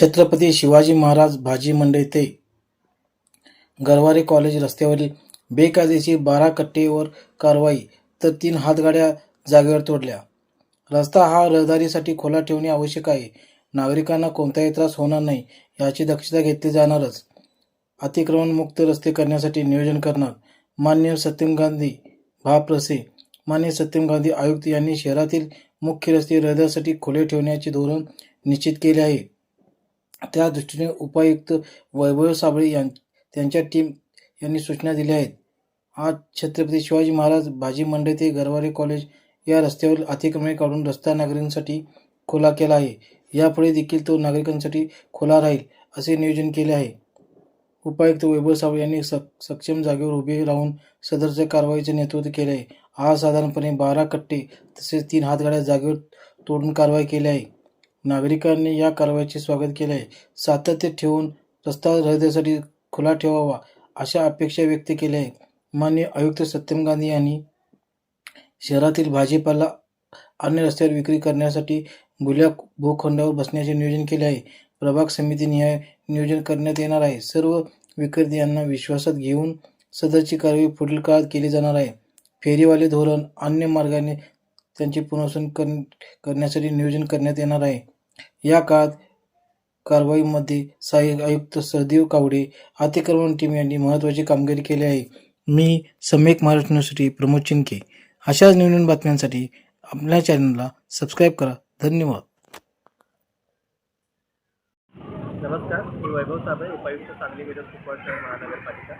छत्रपती शिवाजी महाराज भाजी मंडई ते गरवारे कॉलेज रस्त्यावरील बेकायदेशीर बारा कट्टेवर कारवाई तर तीन हातगाड्या जागेवर तोडल्या. रस्ता हा रहदारीसाठी खुला ठेवणे आवश्यक आहे. नागरिकांना कोणताही त्रास होणार नाही याची दक्षता घेतली जाणारच. अतिक्रमणमुक्त रस्ते करण्यासाठी नियोजन करणार मान्य सत्यम गांधी भाप्रसे मान्य सत्यम गांधी आयुक्त यांनी शहरातील मुख्य रस्ते रहदारीसाठी खुले ठेवण्याचे धोरण निश्चित केले आहे. त्या दृष्टीने उपायुक्त वैभव साबळे यां त्यांच्या टीम यांनी सूचना दिल्या आहेत. आज छत्रपती शिवाजी महाराज भाजी मंडई ते गरवारे कॉलेज या रस्त्यावर अतिक्रमणे काढून रस्ता नागरिकांसाठी खुला केला आहे. यापुढे देखील तो नागरिकांसाठी खुला राहील असे नियोजन केले आहे. उपायुक्त वैभव साबळे यांनी सक सक्षम जागेवर उभे राहून सदरच्या कारवाईचे नेतृत्व केले आहे. आज साधारणपणे बारा कट्टे तसेच तीन हातगाड्या जागेवर तोडून कारवाई केली आहे. नागरिकांनी या कारवाईचे स्वागत केले आहे सातत्य ठेवून रस्ता रहदारीसाठी खुला ठेवावा अशा अपेक्षा व्यक्त केल्या आहे माननीय आयुक्त सत्यम गांधी यांनी शहरातील भाजीपाला अन्य रस्त्यावर विक्री करण्यासाठी खुल्या भूखंडावर बसण्याचे नियोजन केले आहे. प्रभाग समिती निहाय नियोजन करण्यात येणार आहे. सर्व विक्रेत्यांना विश्वासात घेऊन सदरची कारवाई पुढील काळात केली जाणार आहे. फेरीवाले धोरण अन्य मार्गाने त्यांचे पुनर्वसन कर करण्यासाठी नियोजन करण्यात येणार आहे. या काळात कारवाईमध्ये सहाय्यक आयुक्त सहदेव कावडे अतिक्रमण टीम यांनी महत्त्वाची कामगिरी केली आहे. मी सम्यक महाराष्ट्र प्रमोद चिंके अशाच नवीन बातम्यांसाठी आपल्या चॅनलला सबस्क्राईब करा. धन्यवाद. नमस्कार मी वैभव साबळे उपायुक्त सांगली मिडल सुपरवार्ड महानगरपालिका.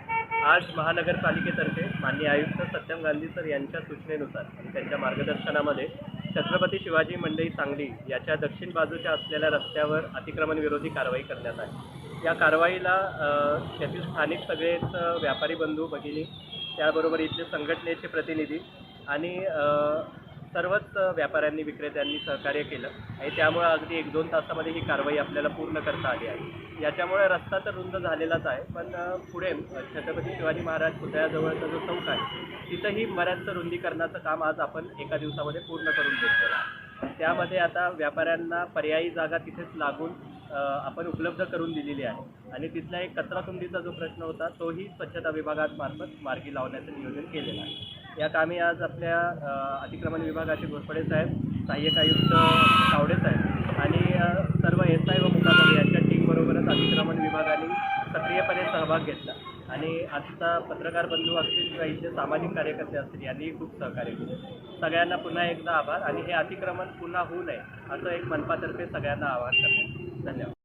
आज महानगरपालिकेतर्फे माननीय आयुक्त सत्यम गांधी सर यांच्या सूचनेनुसार आणि त्यांच्या मार्गदर्शनामध्ये छत्रपती शिवाजी मंडई सांगली याच्या दक्षिण बाजूच्या असलेल्या रस्त्यावर अतिक्रमण विरोधी कारवाई करण्यात आली. या कारवाईला अ, येथील स्थानिक सगळेच व्यापारी बंधू भगिनी त्याबरोबर इथले संघटनेचे प्रतिनिधी आणि सर्वच व्यापाऱ्यांनी विक्रेत्यांनी सहकार्य केलं आणि त्यामुळे अगदी एक दोन तासामध्ये ही कारवाई आपल्याला पूर्ण करता आली आहे. याच्यामुळे रस्ता तर रुंद झालेलाच आहे पण पुढे छत्रपती शिवाजी महाराज पुतळ्याजवळचा जो चौक आहे तिथंही बऱ्याचसं रुंदीकरणाचं काम आज आपण एका दिवसामध्ये पूर्ण करून घेतलेलं आहे. त्यामध्ये आता व्यापाऱ्यांना पर्यायी जागा तिथेच लागून आपण उपलब्ध करून दिलेली आहे. आणि तिथला एक कचरा कुंडीचा जो प्रश्न होता तोही स्वच्छता विभागात मार्फत मार्गी लावण्याचं नियोजन केलेलं आहे. या कामी आज आपल्या अतिक्रमण विभागाचे घोरपडे साहेब सहाय्यक आयुक्त तावडे साहेब आणि सर्व एस आय व मुकादम यांच्या अतिक्रमण विभागाने सक्रियपणे सहभाग घेतला. आणि आजचा पत्रकार बंधू असतील सामाजिक कार्यकर्ते असतील यांनीही खूप सहकार्य केले. सगळ्यांना पुन्हा एकदा आभार. आणि हे अतिक्रमण पुन्हा होऊ नये असं एक मनपातर्फे सगळ्यांना आवाहन करण्यात धन्यवाद.